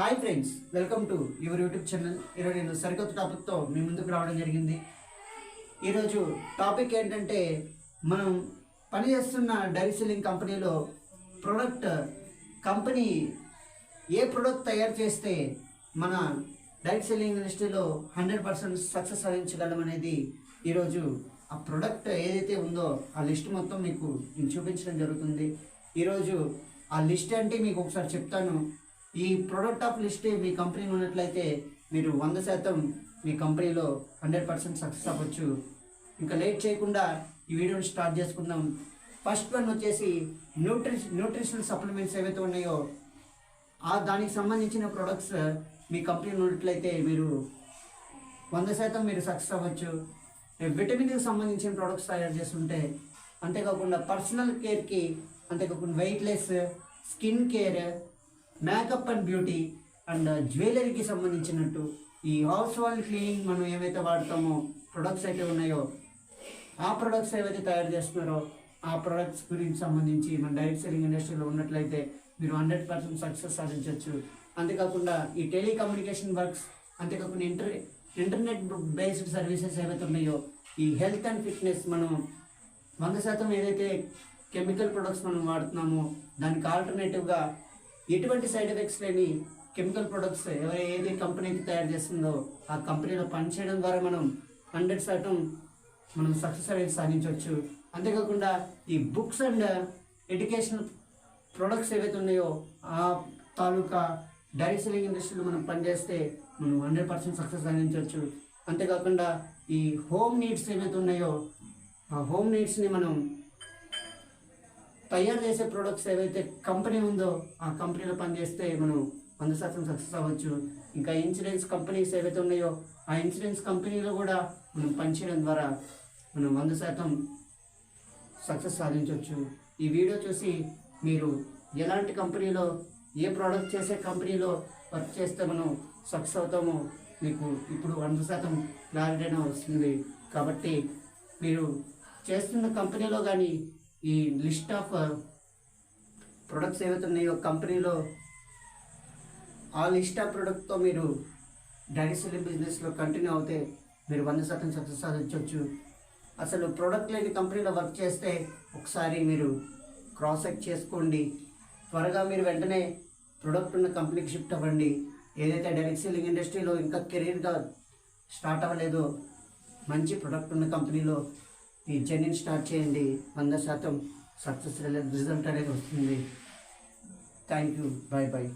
Hi friends welcome to your YouTube channel ఈరోజు నేను సరికొత్త టాపిక్తో మీ ముందుకు రావడం జరిగింది. ఈరోజు టాపిక్ ఏంటంటే మనం పనిచేస్తున్న డైరీ సెల్లింగ్ కంపెనీలో ప్రోడక్ట్ కంపెనీ ఏ ప్రోడక్ట్ తయారు చేస్తే మన డైరీ సెల్లింగ్ ఇండస్ట్రీలో హండ్రెడ్ పర్సెంట్ సక్సెస్ సాధించగలం అనేది ఈరోజు ఆ ప్రోడక్ట్ ఏదైతే ఉందో ఆ లిస్ట్ మొత్తం మీకు నేను చూపించడం జరుగుతుంది. ఈరోజు ఆ లిస్ట్ అంటే మీకు ఒకసారి చెప్తాను. ఈ ప్రోడక్ట్ ఆఫ్ లిస్ట్ మీ కంపెనీలో ఉన్నట్లయితే మీరు వంద శాతం మీ కంపెనీలో హండ్రెడ్ పర్సెంట్ సక్సెస్ అవ్వచ్చు. ఇంకా లేట్ చేయకుండా ఈ వీడియోని స్టార్ట్ చేసుకుందాం. ఫస్ట్ వన్ వచ్చేసి న్యూట్రి న్యూట్రిషనల్ సప్లిమెంట్స్ ఏవైతే ఉన్నాయో ఆ దానికి సంబంధించిన ప్రొడక్ట్స్ మీ కంపెనీలో ఉన్నట్లయితే మీరు వంద శాతం మీరు సక్సెస్ అవ్వచ్చు. విటమిన్కి సంబంధించిన ప్రొడక్ట్స్ తయారు చేస్తుంటే అంతేకాకుండా పర్సనల్ కేర్కి అంతేకాకుండా weightless skin care makeup and beauty and జ్యువెలరీకి సంబంధించినట్టు ఈ హౌస్ వాల్ క్లీనింగ్ మనం ఏవైతే వాడతామో ప్రొడక్ట్స్ అయితే ఉన్నాయో ఆ ప్రొడక్ట్స్ ఏవైతే తయారు చేస్తున్నారో ఆ ప్రొడక్ట్స్ గురించి సంబంధించి మన డైరెక్ట్ సెల్లింగ్ ఇండస్ట్రీలో ఉన్నట్లయితే మీరు హండ్రెడ్ పర్సెంట్ సక్సెస్ సాధించవచ్చు అంతేకాకుండా ఈ టెలికమ్యూనికేషన్ వర్క్స్ అంతేకాకుండా ఇంటర్ ఇంటర్నెట్ బేస్డ్ సర్వీసెస్ ఏవైతే ఉన్నాయో ఈ హెల్త్ అండ్ ఫిట్నెస్ మనం వంద శాతం ఏదైతే కెమికల్ ప్రొడక్ట్స్ మనం వాడుతున్నామో దానికి ఆల్టర్నేటివ్గా ఎటువంటి సైడ్ ఎఫెక్ట్స్ లేని కెమికల్ ప్రొడక్ట్స్ ఎవరు ఏది కంపెనీ అయితే తయారు చేస్తుందో ఆ కంపెనీలో పనిచేయడం ద్వారా మనం హండ్రెడ్ శాతం మనం సక్సెస్ అనేది సాధించవచ్చు. అంతేకాకుండా ఈ బుక్స్ అండ్ ఎడ్యుకేషనల్ ప్రొడక్ట్స్ ఏవైతే ఉన్నాయో ఆ తాలూకా డైరీ సెల్లింగ్ ఇండస్ట్రీలో మనం పనిచేస్తే మనం హండ్రెడ్ పర్సెంట్ సక్సెస్ సాధించవచ్చు. అంతేకాకుండా ఈ హోమ్ నీడ్స్ ఏవైతే ఉన్నాయో ఆ హోమ్ నీడ్స్ని మనం తయారు చేసే ప్రొడక్ట్స్ ఏవైతే కంపెనీ ఉందో ఆ కంపెనీలో పనిచేస్తే మనం వంద శాతం సక్సెస్ అవ్వచ్చు. ఇంకా ఇన్సూరెన్స్ కంపెనీస్ ఏవైతే ఉన్నాయో ఆ ఇన్సూరెన్స్ కంపెనీలో కూడా మనం పనిచేయడం ద్వారా మనం వంద శాతం సక్సెస్ సాధించవచ్చు. ఈ వీడియో చూసి మీరు ఎలాంటి కంపెనీలో ఏ ప్రోడక్ట్ చేసే కంపెనీలో వర్క్ చేస్తే మనం సక్సెస్ అవుతామో మీకు ఇప్పుడు వంద శాతం క్లారిటీ వస్తుంది. కాబట్టి మీరు చేస్తున్న కంపెనీలో కానీ ఈ లిస్ట్ ఆఫ్ ప్రొడక్ట్స్ ఏవైతే ఉన్నాయో కంపెనీలో ఆ లిస్ట్ ఆఫ్ ప్రొడక్ట్తో మీరు డైరీ సెల్లింగ్ బిజినెస్లో కంటిన్యూ అవుతే మీరు వంద శాతం సక్సెస్ సాధించవచ్చు. అసలు ప్రోడక్ట్ లేని కంపెనీలో వర్క్ చేస్తే ఒకసారి మీరు క్రాస్ చెక్ చేసుకోండి. త్వరగా మీరు వెంటనే ప్రొడక్ట్ ఉన్న కంపెనీకి షిఫ్ట్ అవ్వండి. ఏదైతే డైరెక్ట్ సెల్లింగ్ ఇండస్ట్రీలో ఇంకా కెరీర్గా స్టార్ట్ అవ్వలేదో మంచి ప్రొడక్ట్ ఉన్న కంపెనీలో ఈ జర్నీని స్టార్ట్ చేయండి. వంద శాతం సక్సెస్ రిజల్ట్ అనేది వస్తుంది. Thank you. Bye bye